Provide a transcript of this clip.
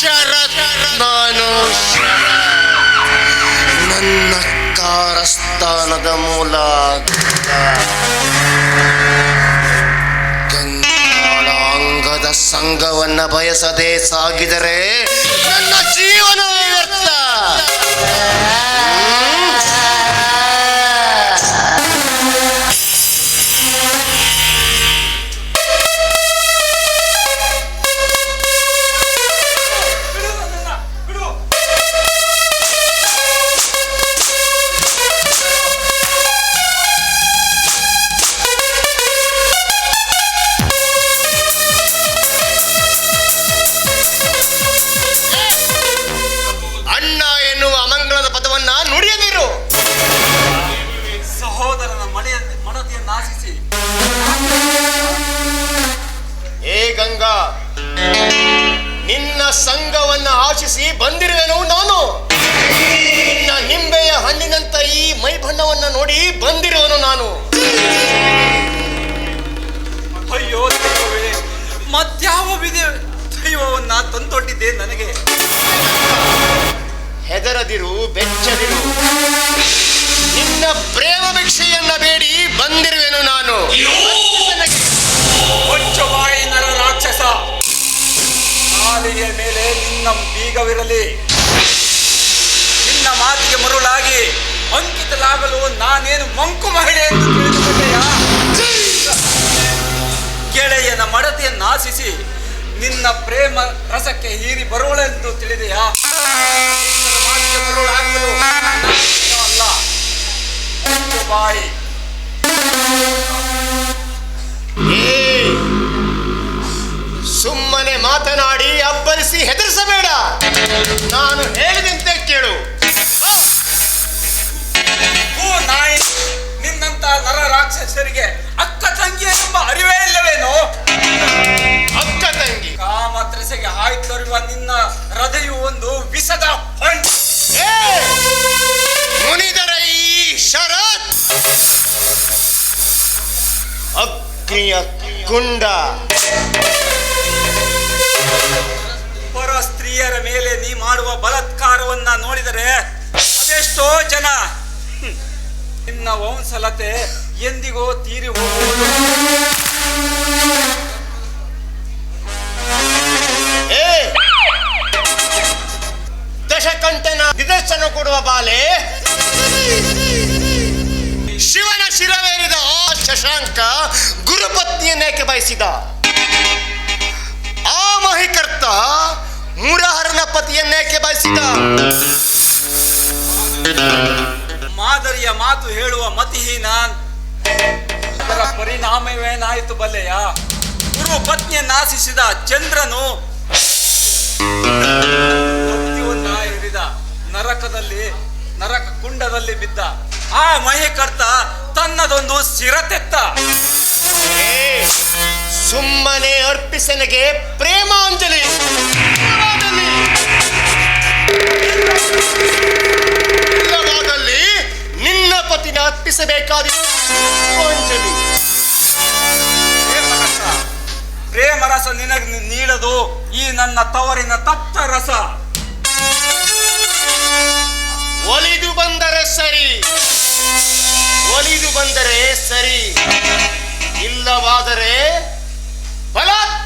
ಶರತ್ ನಾನು ನನ್ನ ಕಾರಸ್ಥಾನದ ಮೂಲ ಗಂಗಾಳ ಸಂಘವನ್ನ ಬಯಸದೆ ಸಾಗಿದರೆ ನನ್ನ ಜೀವನ ದೈವವನ್ನ ತಂದೊಡ್ಡಿದ್ದೆ ನನಗೆ. ಹೆದರದಿರು ಬೆಚ್ಚದಿರು. ನಿನ್ನ ಪ್ರೇಮ ಭಿಕ್ಷೆಯನ್ನ ಬೇಡಿ ಬಂದಿರುವೆನು ನಾನು. ನರ ರಾಕ್ಷಸ. ನಾಲಿಗೆಯ ಮೇಲೆ ನಿನ್ನ ಬೀಗವಿರಲಿ. ನಿನ್ನ ಮಾತಿಗೆ ಮರುಳಾಗಿ ಅಂಕಿತಲಾಗಲು ನಾನೇನು ಮಂಕು ಮಹಿಳೆ ಎಂದು ತಿಳಿದುಕೊಂಡೆಯಾ? ಗೆಳೆಯನ ಮಡತೆಯನ್ನು ಆಶಿಸಿ ನಿನ್ನ ಪ್ರೇಮ ರಸಕ್ಕೆ ಹೀರಿ ಬರುವಳೆಂದು ತಿಳಿದೆಯಾ? ಅಲ್ಲ. ಬಾಯಿ. ಸುಮ್ಮನೆ ಮಾತನಾಡಿ ಅಬ್ಬರಿಸಿ ಹೆದರಿಸಬೇಡ. ಅಗ್ನಿಯ ಕುಂಡ. ಪರಸ್ತ್ರೀಯರ ಮೇಲೆ ನೀ ಮಾಡುವ ಬಲಾತ್ಕಾರವನ್ನ ನೋಡಿದರೆ ಅದೆಷ್ಟೋ ಜನ ನಿನ್ನ ವಂಸಲತೆ ಎಂದಿಗೋ ತೀರಿ ಹೋಗುವುದು. ಏ! ದಶಕಂಠನ ನಿದರ್ಶನ ಕೊಡುವ ಬಾಲೆ. ಶಿವನ ಶಿರವೇರಿದ ಆ ಶಶಾಂಕ ಗುರುಪತ್ನಿಯನ್ನೇಕೆ ಬಯಸಿದ? ಆ ಮಹಿಕರ್ತ ಮುರಹರನ ಪತಿಯನ್ನೇಕೆ ಬಯಸಿದ? ಮಾದರಿಯ ಮಾತು ಹೇಳುವ ಮತಿಹೀನ ಅದರ ಪರಿಣಾಮವೇನಾಯಿತು ಬಲ್ಲೆಯ? ಗುರು ಪತ್ನಿಯನ್ನ ಆಶಿಸಿದ ಚಂದ್ರನು ಹಿಡಿದ ನರಕದಲ್ಲಿ ನರಕ ಕುಂಡದಲ್ಲಿ ಬಿದ್ದ. ಆ ಮಹಿಕರ್ತ ತನ್ನದೊಂದು ಸಿರತೆತ್ತ. ಏ, ಸುಮ್ಮನೆ ಅರ್ಪಿಸನಿಗೆ ಪ್ರೇಮಾಂಜಲಿ. ಇಲ್ಲವಾದಲ್ಲಿ. ನಿನ್ನ ಪತಿನ ಅರ್ಪಿಸಬೇಕಾದ ಪ್ರೇಮರಸ. ಪ್ರೇಮರಸ ನಿನಗೆ ನೀಡದು ಈ ನನ್ನ ತವರಿನ ತಪ್ತ ರಸ ಒಲಿದು ಬಂದರೆ ಸರಿ. ಒಲಿದು ಬಂದರೆ ಸರಿ. ಇಲ್ಲವಾದರೆ ಬಲಾತ್